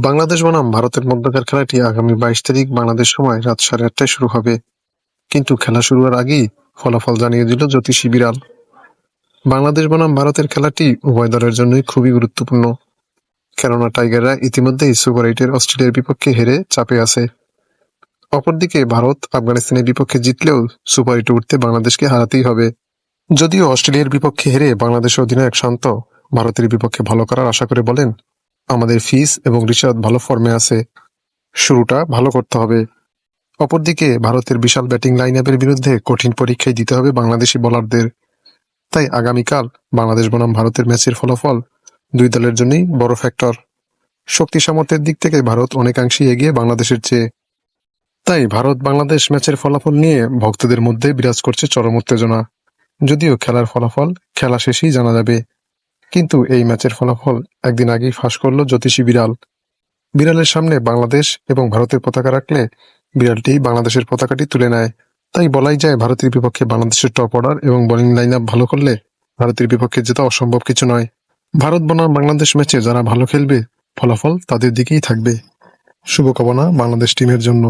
বাংলাদেশ বনাম ভারতের মধ্যকার খেলাটি আগামী বাইশ তারিখ বাংলাদেশ সময় রাত সাড়ে আটটায় শুরু হবে। কিন্তু খেলা শুরুর আগেই ফলাফল জানিয়ে দিল জ্যোতিষী বিড়াল। বাংলাদেশ বনাম ভারতের খেলাটি উভয় দলের জন্যই খুবই গুরুত্বপূর্ণ। কেননা টাইগাররা ইতিমধ্যেই সুপার এইটের অস্ট্রেলিয়ার বিপক্ষে হেরে চাপে আছে। অপরদিকে ভারত আফগানিস্তানের বিপক্ষে জিতলেও সুপার এইটে উঠতে বাংলাদেশকে হারাতেই হবে। যদিও অস্ট্রেলিয়ার বিপক্ষে হেরে বাংলাদেশের অধিনায়ক শান্ত ভারতের বিপক্ষে ভালো করার আশা করে বলেন আমাদের ফিস এবং রিশাদ ভালো ফর্মে আছে। শুরুটা ভালো করতে হবে। অপরদিকে ভারতের বিশাল ব্যাটিং লাইন আপের বিরুদ্ধে কঠিন পরীক্ষায় দিতে হবে বাংলাদেশি বোলারদের তাই আগামীকাল বাংলাদেশ বনাম ভারতের ম্যাচের ফলাফল দুই দলের জন্যই বড় ফ্যাক্টর শক্তি সামর্থ্যের দিক থেকে ভারত অনেকাংশেই এগিয়ে বাংলাদেশের চেয়ে। তাই ভারত বাংলাদেশ ম্যাচের ফলাফল নিয়ে ভক্তদের মধ্যে বিরাজ করছে চরম উত্তেজনা। যদিও খেলার ফলাফল খেলা শেষেই জানা যাবে। কিন্তু এই ম্যাচের ফলাফল একদিন আগেই ফাঁস করল জ্যোতিষী বিড়াল। বিড়ালের সামনে বাংলাদেশ এবং ভারতের পতাকা রাখলে বিড়ালটি বাংলাদেশের পতাকাটি তুলে নেয়। তাই বলাই যায় ভারতের বিপক্ষে বাংলাদেশের টপ অর্ডার এবং বোলিং লাইন আপ ভালো করলে ভারতের বিপক্ষে জেতা অসম্ভব কিছু নয়। ভারত বনাম বাংলাদেশ ম্যাচে যারা ভালো খেলবে, ফলাফল তাদের দিকেই থাকবে। শুভকামনা বাংলাদেশ টিমের জন্য।